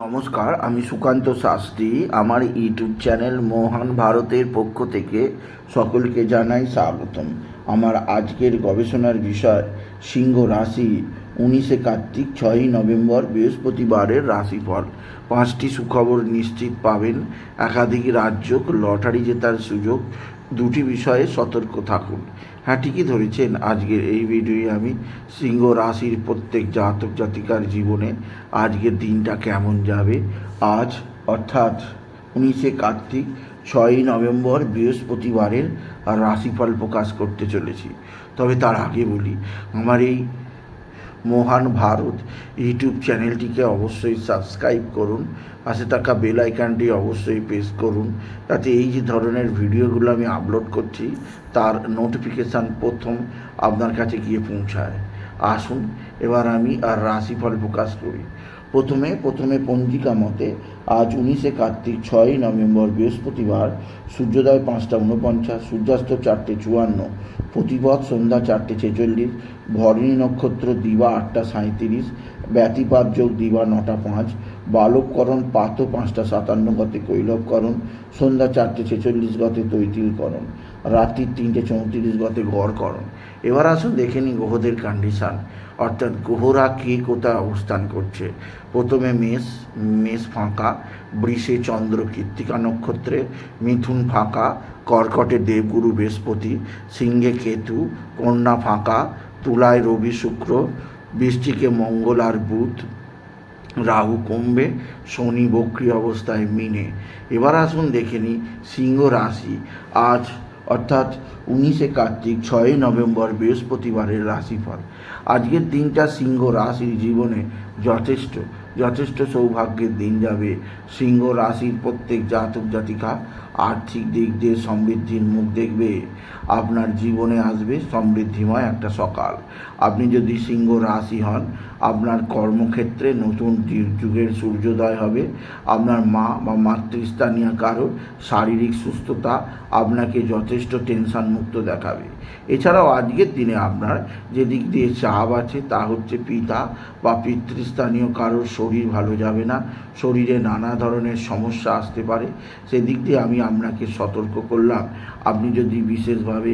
নমস্কার, আমি সুকান্ত শাস্ত্রী। আমার ইউটিউব চ্যানেল মহান ভারতের পক্ষ থেকে সকলকে জানাই স্বাগতম। আমার আজকের গবেষণার বিষয়, সিংহ রাশি, উনিশে কার্তিক, ছয়ই নভেম্বর, বৃহস্পতিবারের রাশিফল। পাঁচটি সুখবর নিশ্চিত পাবেন। একাধিক রাজ্য লটারি জেতার সুযোগ দুটি বিষয়ে সতর্ক থাকুন। হ্যাঁ ঠিকই ধরেছেন। আজকের এই ভিডিওয়ে আমি সিংহ রাশির প্রত্যেক জাতক জাতিকার জীবনে আজকের দিনটা কেমন যাবে? আজ, অর্থাৎ উনিশে কার্তিক, ছয়ই নভেম্বর, বৃহস্পতিবারের রাশিফল প্রকাশ করতে চলেছি। তবে তার আগে বলি, আমার এই মহান ভারত ইউটিউব চ্যানেলটিকে অবশ্যই সাবস্ক্রাইব করুন। পাশে থাকা বেল আইকনটি অবশ্যই প্রেস করুন। তাতে এই যে ধরনের ভিডিওগুলো আমি আপলোড করছি, তার নোটিফিকেশান প্রথম আপনার কাছে গিয়ে পৌঁছায়। আসুন, এবার আমি আর রাশিফল প্রকাশ করি। প্রথমে প্রথমে পঞ্জিকা মতে আজ উনিশে কার্তিক ছয়ই নভেম্বর বৃহস্পতিবার, সূর্যোদয় পাঁচটা উনপঞ্চাশ সূর্যাস্ত চারটে চুয়ান্ন, প্রতিপদ সন্ধ্যা চারটে ছেচল্লিশ, ভরণী নক্ষত্র দিবা আটটা সাঁইত্রিশ, ব্যতিপাত যোগ দিবা নটা পাঁচ বালককরণ পাত পাঁচটা সাতান্ন গতে কৈলবকরণ, সন্ধ্যা চারটে ছেচল্লিশ গতে তৈতিলকরণ। রাত্রির তিনটে চৌত্রিশ গতে গড়করণ এবার আসুন দেখে নিই গ্রহদের কন্ডিশান অর্থাৎ গ্রহরা কে কোথায় অবস্থান করছে? প্রথমে মেষ মেষ ফাঁকা, বৃষে চন্দ্র কৃত্তিকা নক্ষত্রে, মিথুন ফাঁকা, কর্কটে দেবগুরু বৃহস্পতি, সিংহে কেতু, কন্যা ফাঁকা, তুলায় রবি শুক্র, বৃষ্টিকে মঙ্গল আর বুধ, রাহু কুম্ভে, শনি বক্রি অবস্থায় মিনে। এবার আসুন দেখে নিই সিংহ রাশি। আজ অর্থাৎ উনিশে কার্তিক ছয়ই নভেম্বর বৃহস্পতিবারের রাশিফল। আজকের দিনটা সিংহ রাশির জীবনে যথেষ্ট যথেষ্ট সৌভাগ্যের দিন যাবে। সিংহ রাশির প্রত্যেক জাতক জাতিকা আর্থিক দিক দিয়ে সমৃদ্ধির মুখ দেখবে, আপনার জীবনে আসবে সমৃদ্ধিময় একটা সকাল। আপনি যদি সিংহ রাশি হন, আপনার কর্মক্ষেত্রে নতুন যুগের সূর্যোদয় হবে। আপনার মা বা মাতৃস্থানীয় কারোর শারীরিক সুস্থতা আপনাকে যথেষ্ট টেনশন মুক্ত দেখাবে। এছাড়াও আজকের দিনে আপনার যে দিক দিয়ে চাপ আছে, তা হচ্ছে পিতা বা পিতৃস্থানীয় কারোর শরীর ভালো যাবে না। শরীরে নানা ধরনের সমস্যা আসতে পারে। সেদিক দিয়ে আমি আপনাকে সতর্ক করলাম? আপনি যদি বিশেষভাবে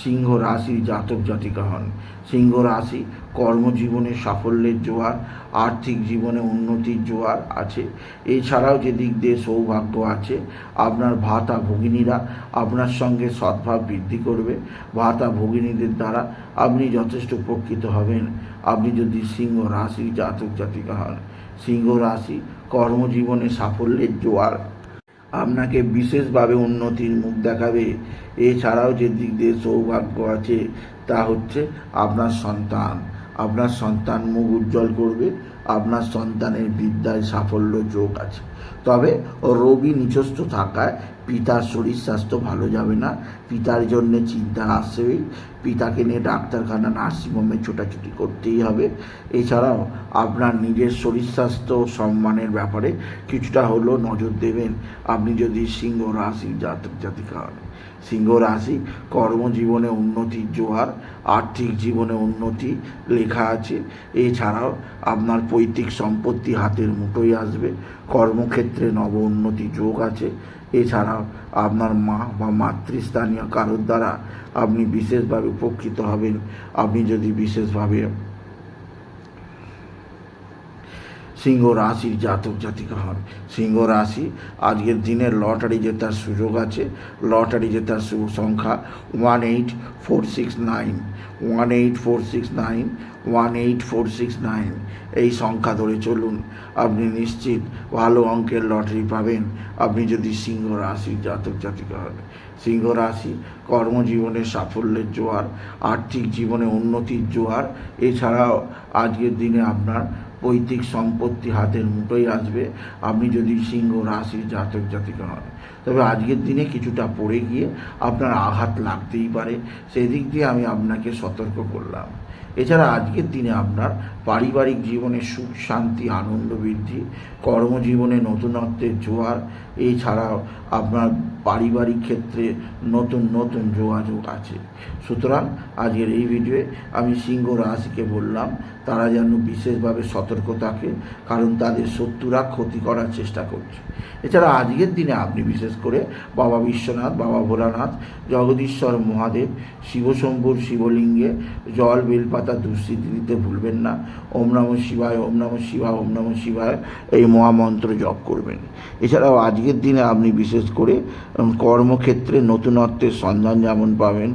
সিংহ রাশির জাতক জাতিকা হন, সিংহ রাশি কর্মজীবনে সাফল্যের জোয়ার, আর্থিক জীবনে উন্নতির জোয়ার আছে। এছাড়াও যে দিক দিয়ে সৌভাগ্য আছে, আপনার ভাতা ভগিনীরা আপনার সঙ্গে সদ্ভাব বৃদ্ধি করবে। ভাতা ভগিনীদের দ্বারা আপনি যথেষ্ট উপকৃত হবেন। আপনি যদি সিংহ রাশির জাতক জাতিকা হন, সিংহ রাশি কর্মজীবনে সাফল্যের জোয়ার আপনাকে বিশেষভাবে উন্নতির মুখ দেখাবে। এছাড়াও যে দিক দিয়ে সৌভাগ্য আছে, তা হচ্ছে আপনার সন্তান। আপনার সন্তান মুখ উজ্জ্বল করবে। আপনার সন্তানের বিদ্যায় সাফল্য যোগ আছে। তবে রবি নিচস্থ থাকায় পিতার শরীর স্বাস্থ্য ভালো যাবে না। পিতার জন্য চিন্তা আসবেই পিতাকে নিয়ে ডাক্তারখানা, নার্সিংহোমে ছোটাছুটি করতেই হবে। এছাড়াও আপনার নিজের শরীর স্বাস্থ্য সম্মানের ব্যাপারে কিছুটা হলেও নজর দেবেন। আপনি যদি সিংহ রাশি জাতক জাতিকা হন, সিংহ রাশি কর্মজীবনে উন্নতির জোয়ার, আর্থিক জীবনে উন্নতি লেখা আছে। এছাড়াও আপনার পৈতৃক সম্পত্তি হাতের মুঠোয় আসবে। কর্মক্ষেত্রে নব উন্নতি যোগ আছে। এছাড়াও আপনার মা বা মাতৃস্থানীয় কারোর দ্বারা আপনি বিশেষভাবে উপকৃত হবেন। আপনি যদি বিশেষভাবে সিংহ রাশির জাতক জাতিকা হন। সিংহ রাশি, আজকের দিনে লটারি জেতার সুযোগ আছে। লটারি জেতার সংখ্যা one eight four six nine one eight four six nine one eight four six nine এই সংখ্যা ধরে চলুন। আপনি নিশ্চিত ভালো অঙ্কের লটারি পাবেন। আপনি যদি সিংহ রাশির জাতক জাতিকা হন। সিংহ রাশি কর্মজীবনে সাফল্যের জোয়ার, আর্থিক জীবনে উন্নতির জোয়ার। এছাড়াও আজকের দিনে আপনার পৈতৃক সম্পত্তি হাতের মুঠোয় আসবে। আপনি যদি সিংহ রাশির জাতক জাতিকা হন। তবে আজকের দিনে কিছুটা পড়ে গিয়ে আপনার আঘাত লাগতেই পারে। সেই দিক দিয়ে আমি আপনাকে সতর্ক করলাম। এছাড়া আজকের দিনে আপনার পারিবারিক জীবনে সুখ, শান্তি, আনন্দ বৃদ্ধি, কর্মজীবনে নতুনত্বের জোয়ার, এছাড়াও আপনার পারিবারিক ক্ষেত্রে নতুন নতুন যোগাযোগ আছে। সুতরাং আজকের এই ভিডিওয়ে আমি সিংহ রাশিকে বললাম, তারা যেন বিশেষভাবে সতর্ক থাকে, কারণ তাদের শত্রুরা ক্ষতি করার চেষ্টা করছে। এছাড়া আজকের দিনে আপনি বিশেষ করে বাবা বিশ্বনাথ, বাবা ভোলানাথ, জগদীশ্বর মহাদেব, শিবশম্ভুর শিবলিঙ্গে, জল, বেলপাতা, দুঃস্থিতি দিতে ভুলবেন না। ওম নম শিবায়, ওম নম শিবায়, ওম নম শিবায় এই মহামন্ত্র জপ করবেন। এছাড়াও আজকের দিনে আপনি বিশেষ করে কর্মক্ষেত্রে নতুনত্বের সন্ধান যেমন পাবেন,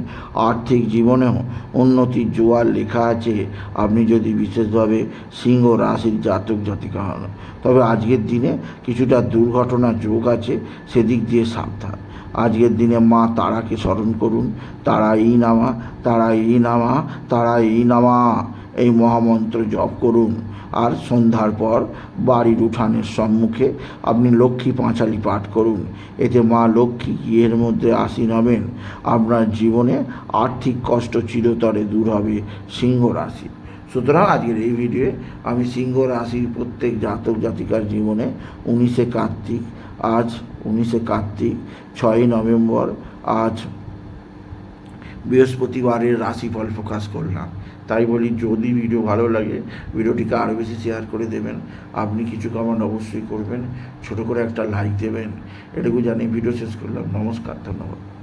আর্থিক জীবনেও উন্নতির জোয়ার লেখা আছে। আপনি যদি বিশেষভাবে সিংহ, রাশির জাতক জাতিকা হন, তবে আজকের দিনে কিছুটা দুর্ঘটনা যোগ আছে সেদিক দিয়ে সাবধান। আজকের দিনে মা তারাকে স্মরণ করুন। তারা এই নামা, তারা এই নামা, তারা এই নামা। এই মহামন্ত্র জপ করুন। আর সন্ধ্যার পর বাড়ির উঠানের সম্মুখে আপনি লক্ষ্মী পাঁচালি পাঠ করুন। এতে মা লক্ষ্মী এর মধ্যে আসীন হবেন? আপনার জীবনে আর্থিক কষ্ট চিরতরে দূর হবে সিংহ রাশি। সুতরাং আজকের এই ভিডিওয়ে আমি সিংহ রাশির প্রত্যেক জাতক জাতিকার জীবনে উনিশে কার্তিক আজ উনিশে কার্তিক, ছয়ই নভেম্বর, আজ বৃহস্পতিবারের রাশিফল প্রকাশ করলাম। তাই বলি, যদি ভিডিও ভালো লাগে, ভিডিওটিকে আরও বেশি শেয়ার করে দেবেন। আপনি কিছু কমেন্ট অবশ্যই করবেন। ছোট করে একটা লাইক দেবেন। এটুকু জানি ভিডিও শেষ করলাম। নমস্কার, ধন্যবাদ।